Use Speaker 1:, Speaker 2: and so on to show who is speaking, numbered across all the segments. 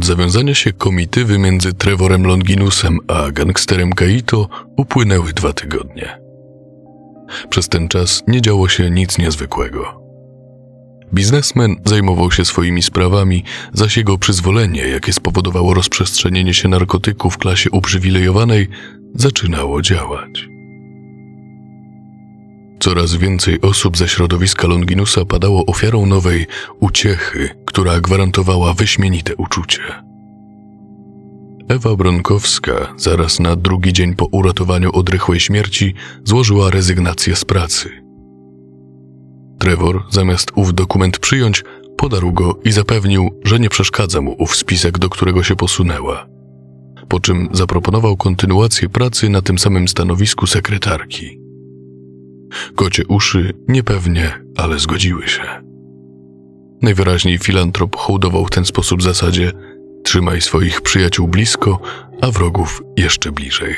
Speaker 1: Od zawiązania się komitywy między Trevorem Longinusem a gangsterem Kaito upłynęły dwa tygodnie. Przez ten czas nie działo się nic niezwykłego. Biznesmen zajmował się swoimi sprawami, zaś jego przyzwolenie, jakie spowodowało rozprzestrzenienie się narkotyków w klasie uprzywilejowanej, zaczynało działać. Coraz więcej osób ze środowiska Longinusa padało ofiarą nowej uciechy, która gwarantowała wyśmienite uczucie. Ewa Bronkowska zaraz na drugi dzień po uratowaniu od rychłej śmierci złożyła rezygnację z pracy. Trevor, zamiast ów dokument przyjąć, podarł go i zapewnił, że nie przeszkadza mu ów spisek, do którego się posunęła. Po czym zaproponował kontynuację pracy na tym samym stanowisku sekretarki. Kocie uszy niepewnie, ale zgodziły się. Najwyraźniej filantrop hołdował w ten sposób zasadzie trzymaj swoich przyjaciół blisko, a wrogów jeszcze bliżej.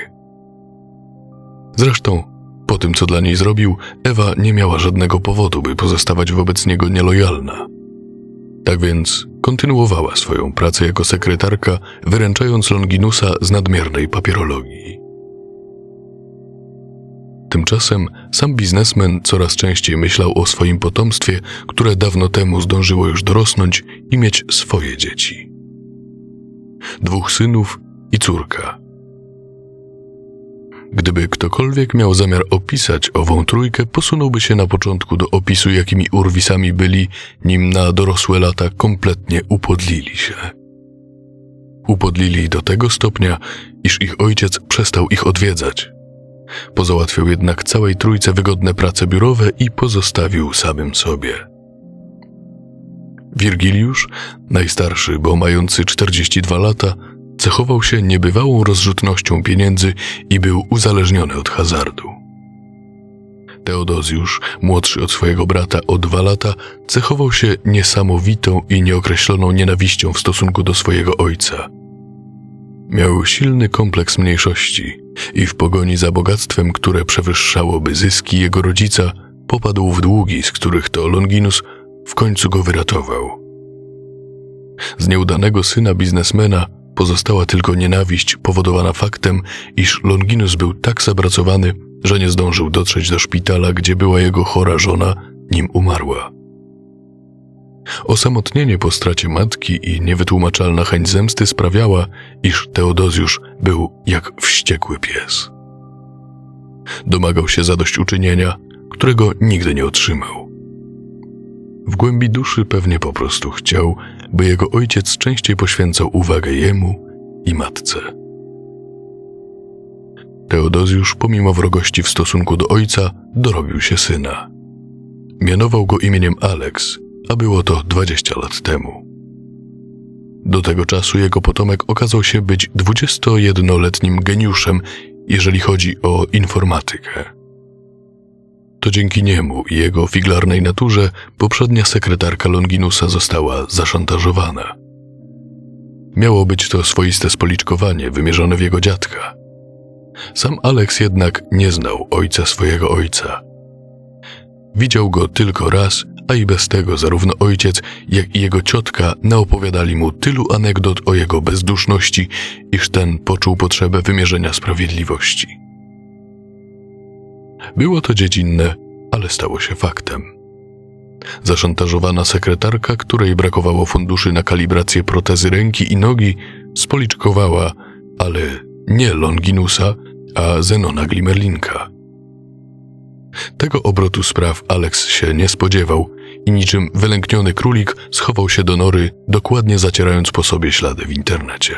Speaker 1: Zresztą, po tym co dla niej zrobił, Ewa nie miała żadnego powodu, by pozostawać wobec niego nielojalna. Tak więc kontynuowała swoją pracę jako sekretarka, wyręczając Longinusa z nadmiernej papierologii. Tymczasem sam biznesmen coraz częściej myślał o swoim potomstwie, które dawno temu zdążyło już dorosnąć i mieć swoje dzieci. Dwóch synów i córka. Gdyby ktokolwiek miał zamiar opisać ową trójkę, posunąłby się na początku do opisu, jakimi urwisami byli, nim na dorosłe lata kompletnie upodlili się. Upodlili do tego stopnia, iż ich ojciec przestał ich odwiedzać. Pozałatwiał jednak całej trójce wygodne prace biurowe i pozostawił samym sobie. Wirgiliusz, najstarszy, bo mający 42 lata, cechował się niebywałą rozrzutnością pieniędzy i był uzależniony od hazardu. Teodozjusz, młodszy od swojego brata o dwa lata, cechował się niesamowitą i nieokreśloną nienawiścią w stosunku do swojego ojca. Miał silny kompleks mniejszości i w pogoni za bogactwem, które przewyższałoby zyski jego rodzica, popadł w długi, z których to Longinus w końcu go wyratował. Z nieudanego syna biznesmena pozostała tylko nienawiść powodowana faktem, iż Longinus był tak zapracowany, że nie zdążył dotrzeć do szpitala, gdzie była jego chora żona, nim umarła. Osamotnienie po stracie matki i niewytłumaczalna chęć zemsty sprawiała, iż Teodozjusz był jak wściekły pies. Domagał się zadośćuczynienia, którego nigdy nie otrzymał. W głębi duszy pewnie po prostu chciał, by jego ojciec częściej poświęcał uwagę jemu i matce. Teodozjusz, pomimo wrogości w stosunku do ojca, dorobił się syna. Mianował go imieniem Alex, a było to 20 lat temu. Do tego czasu jego potomek okazał się być 21-letnim geniuszem, jeżeli chodzi o informatykę. To dzięki niemu i jego figlarnej naturze poprzednia sekretarka Longinusa została zaszantażowana. Miało być to swoiste spoliczkowanie wymierzone w jego dziadka. Sam Alex jednak nie znał ojca swojego ojca. Widział go tylko raz, a i bez tego zarówno ojciec, jak i jego ciotka naopowiadali mu tylu anegdot o jego bezduszności, iż ten poczuł potrzebę wymierzenia sprawiedliwości. Było to dziecinne, ale stało się faktem. Zaszantażowana sekretarka, której brakowało funduszy na kalibrację protezy ręki i nogi, spoliczkowała, ale nie Longinusa, a Zenona Glimerlinka. Tego obrotu spraw Alex się nie spodziewał i niczym wylękniony królik schował się do nory, dokładnie zacierając po sobie ślady w internecie.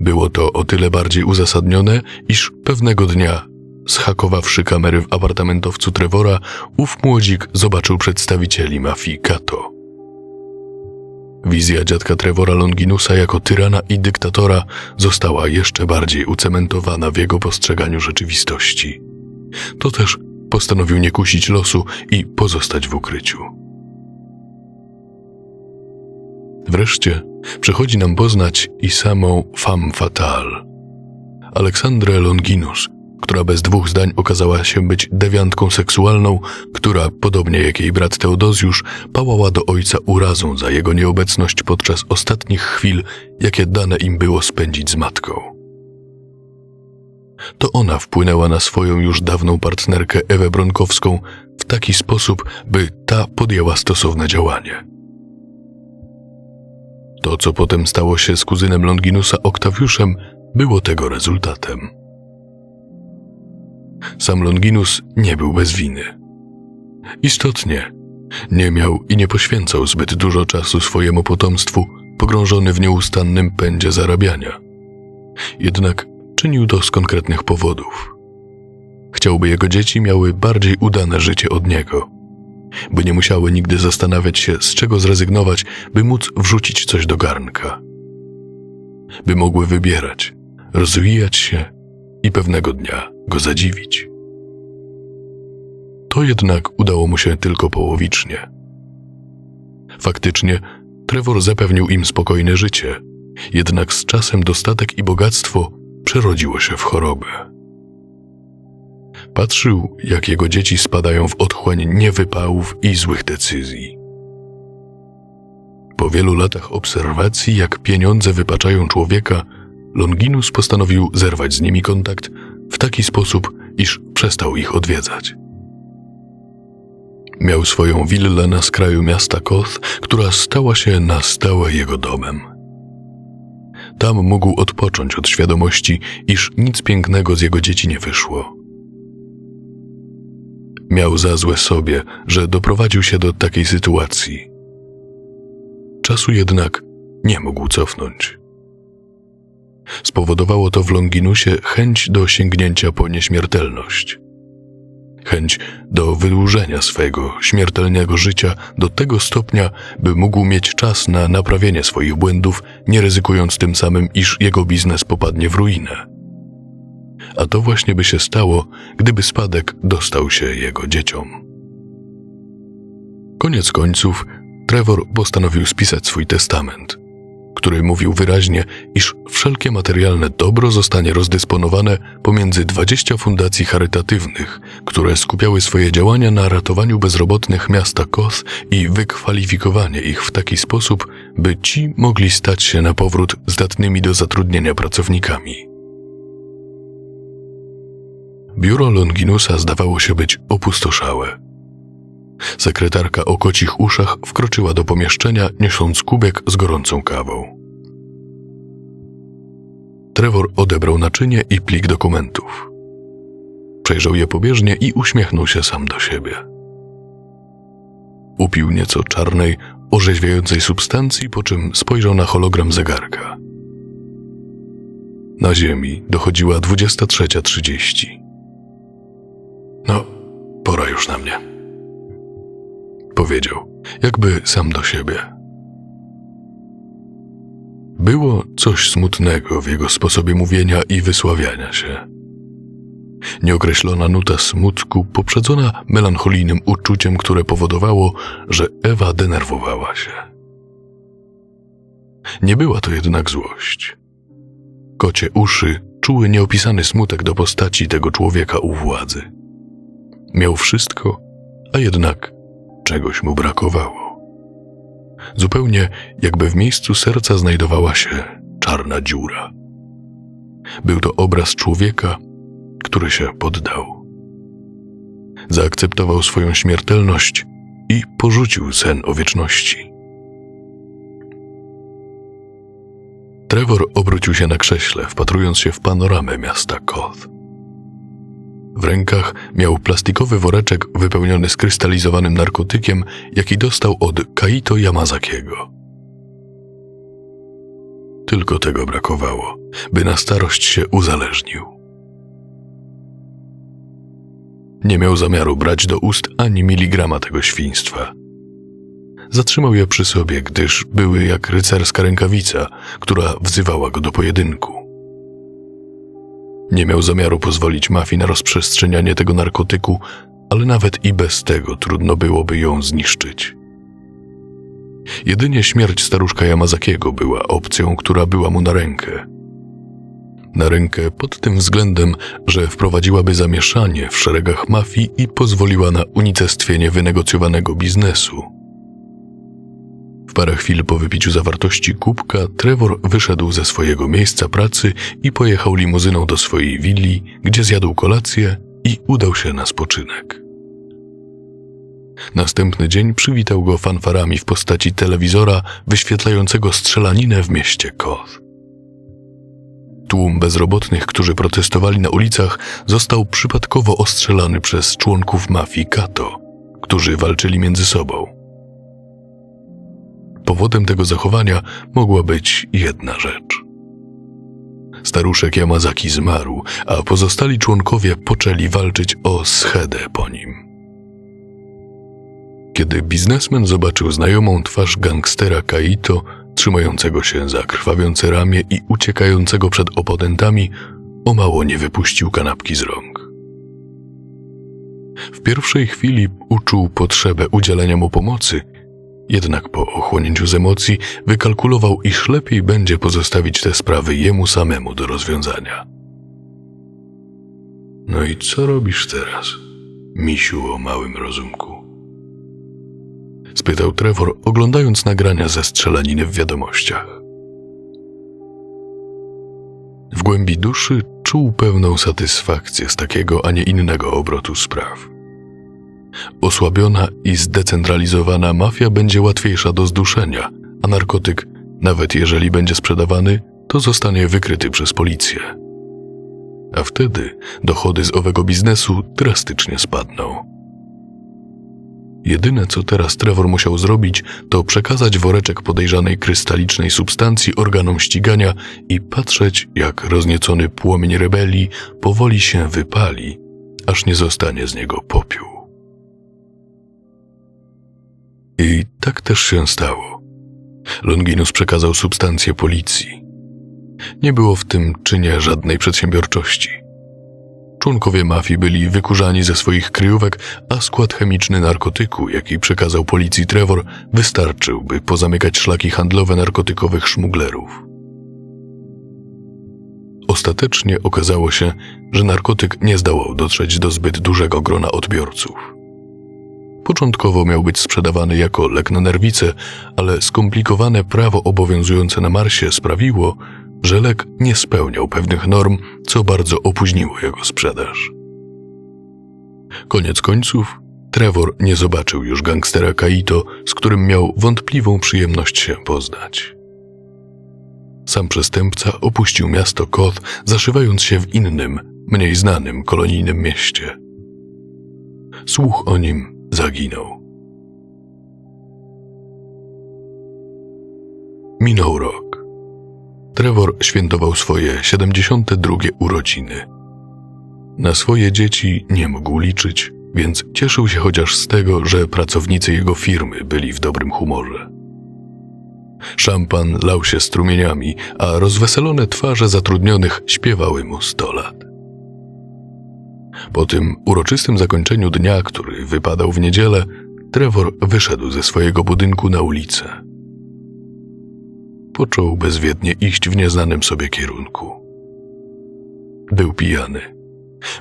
Speaker 1: Było to o tyle bardziej uzasadnione, iż pewnego dnia, zhakowawszy kamery w apartamentowcu Trevora, ów młodzik zobaczył przedstawicieli mafii Kato. Wizja dziadka Trevora Longinusa jako tyrana i dyktatora została jeszcze bardziej ucementowana w jego postrzeganiu rzeczywistości. To też postanowił nie kusić losu i pozostać w ukryciu. Wreszcie przychodzi nam poznać i samą femme fatale, Aleksandrę Longinus, która bez dwóch zdań okazała się być dewiantką seksualną, która, podobnie jak jej brat Teodozjusz, pałała do ojca urazą za jego nieobecność podczas ostatnich chwil, jakie dane im było spędzić z matką. To ona wpłynęła na swoją już dawną partnerkę Ewę Bronkowską w taki sposób, by ta podjęła stosowne działanie. To, co potem stało się z kuzynem Longinusa Oktawiuszem, było tego rezultatem. Sam Longinus nie był bez winy. Istotnie, nie miał i nie poświęcał zbyt dużo czasu swojemu potomstwu, pogrążony w nieustannym pędzie zarabiania. Jednak czynił to z konkretnych powodów. Chciałby jego dzieci miały bardziej udane życie od niego, by nie musiały nigdy zastanawiać się, z czego zrezygnować, by móc wrzucić coś do garnka. By mogły wybierać, rozwijać się i pewnego dnia go zadziwić. To jednak udało mu się tylko połowicznie. Faktycznie, Trevor zapewnił im spokojne życie, jednak z czasem dostatek i bogactwo przerodziło się w chorobę. Patrzył, jak jego dzieci spadają w otchłań niewypałów i złych decyzji. Po wielu latach obserwacji, jak pieniądze wypaczają człowieka, Longinus postanowił zerwać z nimi kontakt w taki sposób, iż przestał ich odwiedzać. Miał swoją willę na skraju miasta Koth, która stała się na stałe jego domem. Tam mógł odpocząć od świadomości, iż nic pięknego z jego dzieci nie wyszło. Miał za złe sobie, że doprowadził się do takiej sytuacji. Czasu jednak nie mógł cofnąć. Spowodowało to w Longinusie chęć do sięgnięcia po nieśmiertelność. Chęć do wydłużenia swojego śmiertelnego życia do tego stopnia, by mógł mieć czas na naprawienie swoich błędów, nie ryzykując tym samym, iż jego biznes popadnie w ruinę. A to właśnie by się stało, gdyby spadek dostał się jego dzieciom. Koniec końców, Trevor postanowił spisać swój testament, który mówił wyraźnie, iż wszelkie materialne dobro zostanie rozdysponowane pomiędzy 20 fundacji charytatywnych, które skupiały swoje działania na ratowaniu bezrobotnych miasta Koth i wykwalifikowanie ich w taki sposób, by ci mogli stać się na powrót zdatnymi do zatrudnienia pracownikami. Biuro Longinusa zdawało się być opustoszałe. Sekretarka o kocich uszach wkroczyła do pomieszczenia, niosąc kubek z gorącą kawą. Trevor odebrał naczynie i plik dokumentów. Przejrzał je pobieżnie i uśmiechnął się sam do siebie. Upił nieco czarnej, orzeźwiającej substancji, po czym spojrzał na hologram zegarka. Na ziemi dochodziła 23.30. No, pora już na mnie powiedział, jakby sam do siebie. Było coś smutnego w jego sposobie mówienia i wysławiania się. Nieokreślona nuta smutku, poprzedzona melancholijnym uczuciem, które powodowało, że Ewa denerwowała się. Nie była to jednak złość. Kocie uszy czuły nieopisany smutek do postaci tego człowieka u władzy. Miał wszystko, a jednak czegoś mu brakowało. Zupełnie jakby w miejscu serca znajdowała się czarna dziura. Był to obraz człowieka, który się poddał. Zaakceptował swoją śmiertelność i porzucił sen o wieczności. Trevor obrócił się na krześle, wpatrując się w panoramę miasta Koth. W rękach miał plastikowy woreczek wypełniony skrystalizowanym narkotykiem, jaki dostał od Kaito Yamazakiego. Tylko tego brakowało, by na starość się uzależnił. Nie miał zamiaru brać do ust ani miligrama tego świństwa. Zatrzymał je przy sobie, gdyż były jak rycerska rękawica, która wzywała go do pojedynku. Nie miał zamiaru pozwolić mafii na rozprzestrzenianie tego narkotyku, ale nawet i bez tego trudno byłoby ją zniszczyć. Jedynie śmierć staruszka Yamazakiego była opcją, która była mu na rękę. na rękę pod tym względem, że wprowadziłaby zamieszanie w szeregach mafii i pozwoliła na unicestwienie wynegocjowanego biznesu. W parę chwil po wypiciu zawartości kubka, Trevor wyszedł ze swojego miejsca pracy i pojechał limuzyną do swojej willi, gdzie zjadł kolację i udał się na spoczynek. Następny dzień przywitał go fanfarami w postaci telewizora wyświetlającego strzelaninę w mieście Koth. Tłum bezrobotnych, którzy protestowali na ulicach, został przypadkowo ostrzelany przez członków mafii Kato, którzy walczyli między sobą. Powodem tego zachowania mogła być jedna rzecz. Staruszek Yamazaki zmarł, a pozostali członkowie poczęli walczyć o schedę po nim. Kiedy biznesmen zobaczył znajomą twarz gangstera Kaito, trzymającego się za krwawiące ramię i uciekającego przed oponentami, o mało nie wypuścił kanapki z rąk. W pierwszej chwili uczuł potrzebę udzielenia mu pomocy, jednak po ochłonięciu z emocji wykalkulował, iż lepiej będzie pozostawić te sprawy jemu samemu do rozwiązania. No i co robisz teraz, misiu o małym rozumku? spytał Trevor, oglądając nagrania ze strzelaniny w wiadomościach. W głębi duszy czuł pełną satysfakcję z takiego, a nie innego obrotu spraw. Osłabiona i zdecentralizowana mafia będzie łatwiejsza do zduszenia, a narkotyk, nawet jeżeli będzie sprzedawany, to zostanie wykryty przez policję. A wtedy dochody z owego biznesu drastycznie spadną. Jedyne, co teraz Trevor musiał zrobić, to przekazać woreczek podejrzanej krystalicznej substancji organom ścigania i patrzeć, jak rozniecony płomień rebelii powoli się wypali, aż nie zostanie z niego popiół. I tak też się stało. Longinus przekazał substancję policji. Nie było w tym czynie żadnej przedsiębiorczości. Członkowie mafii byli wykurzani ze swoich kryjówek, a skład chemiczny narkotyku, jaki przekazał policji Trevor, wystarczył, by pozamykać szlaki handlowe narkotykowych szmuglerów. Ostatecznie okazało się, że narkotyk nie zdołał dotrzeć do zbyt dużego grona odbiorców. Początkowo miał być sprzedawany jako lek na nerwice, ale skomplikowane prawo obowiązujące na Marsie sprawiło, że lek nie spełniał pewnych norm, co bardzo opóźniło jego sprzedaż. Koniec końców, Trevor nie zobaczył już gangstera Kaito, z którym miał wątpliwą przyjemność się poznać. Sam przestępca opuścił miasto Koth, zaszywając się w innym, mniej znanym kolonijnym mieście. Słuch o nim zaginął. Minął rok. Trevor świętował swoje 72 urodziny. Na swoje dzieci nie mógł liczyć, więc cieszył się chociaż z tego, że pracownicy jego firmy byli w dobrym humorze. Szampan lał się strumieniami, a rozweselone twarze zatrudnionych śpiewały mu sto lat. Po tym uroczystym zakończeniu dnia, który wypadał w niedzielę, Trevor wyszedł ze swojego budynku na ulicę. Począł bezwiednie iść w nieznanym sobie kierunku. Był pijany.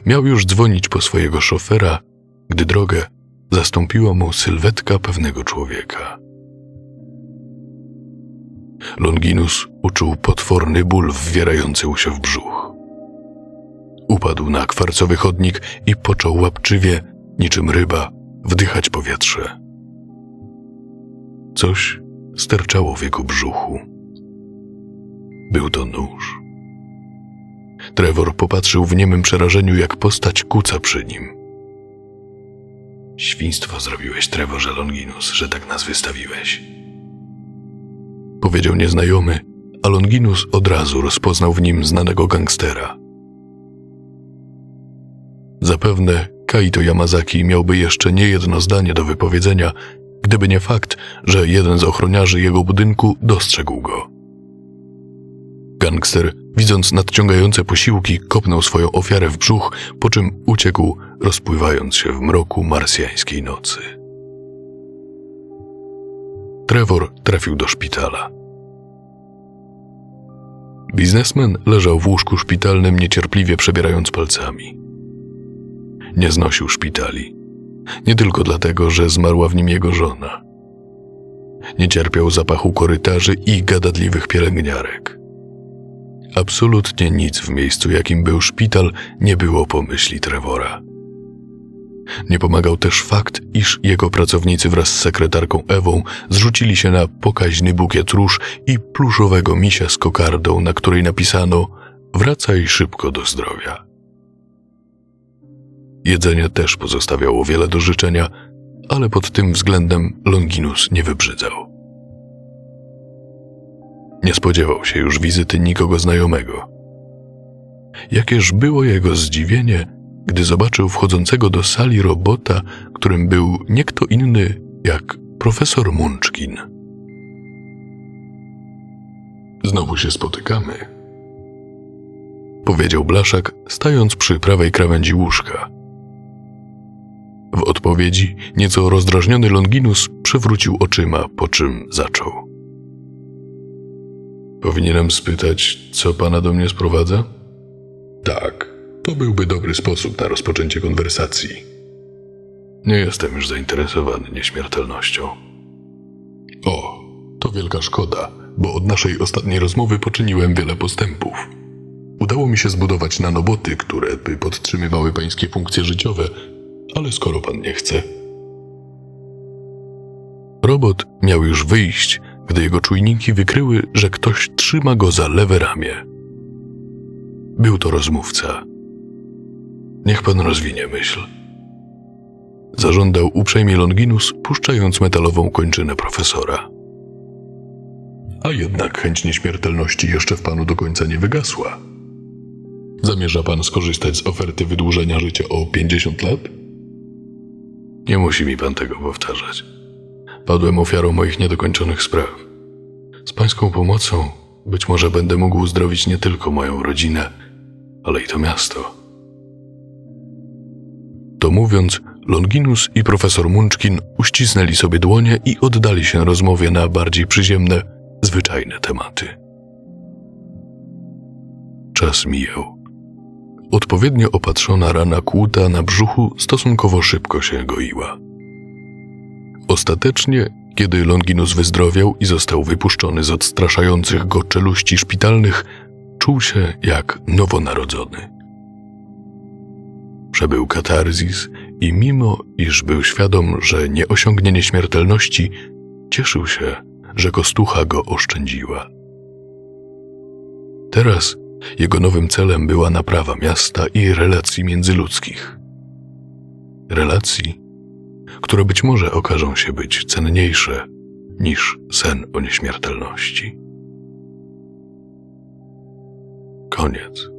Speaker 1: Miał już dzwonić po swojego szofera, gdy drogę zastąpiła mu sylwetka pewnego człowieka. Longinus uczuł potworny ból wwierający mu się w brzuch. Upadł na kwarcowy chodnik i począł łapczywie, niczym ryba, wdychać powietrze. Coś sterczało w jego brzuchu. Był to nóż. Trevor popatrzył w niemym przerażeniu, jak postać kuca przy nim. Świństwo zrobiłeś, Trevorze Longinus, że tak nas wystawiłeś. Powiedział nieznajomy, a Longinus od razu rozpoznał w nim znanego gangstera. Zapewne Kaito Yamazaki miałby jeszcze niejedno zdanie do wypowiedzenia, gdyby nie fakt, że jeden z ochroniarzy jego budynku dostrzegł go. Gangster, widząc nadciągające posiłki, kopnął swoją ofiarę w brzuch, po czym uciekł, rozpływając się w mroku marsjańskiej nocy. Trevor trafił do szpitala. Biznesmen leżał w łóżku szpitalnym, niecierpliwie przebierając palcami. Nie znosił szpitali. Nie tylko dlatego, że zmarła w nim jego żona. Nie cierpiał zapachu korytarzy i gadatliwych pielęgniarek. Absolutnie nic w miejscu, jakim był szpital, nie było po myśli Trevora. Nie pomagał też fakt, iż jego pracownicy wraz z sekretarką Ewą zrzucili się na pokaźny bukiet róż i pluszowego misia z kokardą, na której napisano Wracaj szybko do zdrowia. Jedzenie też pozostawiało wiele do życzenia, ale pod tym względem Longinus nie wybrzydzał. Nie spodziewał się już wizyty nikogo znajomego. Jakież było jego zdziwienie, gdy zobaczył wchodzącego do sali robota, którym był nie kto inny jak profesor Munchkin. Znowu się spotykamy, powiedział Blaszak, stając przy prawej krawędzi łóżka. W odpowiedzi nieco rozdrażniony Longinus przewrócił oczyma, po czym zaczął. Powinienem spytać, co pana do mnie sprowadza? Tak, to byłby dobry sposób na rozpoczęcie konwersacji. Nie jestem już zainteresowany nieśmiertelnością. O, to wielka szkoda, bo od naszej ostatniej rozmowy poczyniłem wiele postępów. Udało mi się zbudować nanoboty, które by podtrzymywały pańskie funkcje życiowe, ale skoro pan nie chce. Robot miał już wyjść, gdy jego czujniki wykryły, że ktoś trzyma go za lewe ramię. Był to rozmówca. Niech pan rozwinie myśl. Zażądał uprzejmie Longinus, puszczając metalową kończynę profesora. A jednak chęć nieśmiertelności jeszcze w panu do końca nie wygasła. Zamierza pan skorzystać z oferty wydłużenia życia o 50 lat? Nie musi mi pan tego powtarzać. Padłem ofiarą moich niedokończonych spraw. Z pańską pomocą być może będę mógł uzdrowić nie tylko moją rodzinę, ale i to miasto. To mówiąc, Longinus i profesor Munchkin uścisnęli sobie dłonie i oddali się rozmowie na bardziej przyziemne, zwyczajne tematy. Czas mijał. Odpowiednio opatrzona rana kłuta na brzuchu stosunkowo szybko się goiła. Ostatecznie, kiedy Longinus wyzdrowiał i został wypuszczony z odstraszających go czeluści szpitalnych, czuł się jak nowonarodzony. Przebył katarzis i mimo iż był świadom, że nie osiągnie nieśmiertelności, cieszył się, że kostucha go oszczędziła. Teraz jego nowym celem była naprawa miasta i relacji międzyludzkich. Relacji, które być może okażą się być cenniejsze niż sen o nieśmiertelności. Koniec.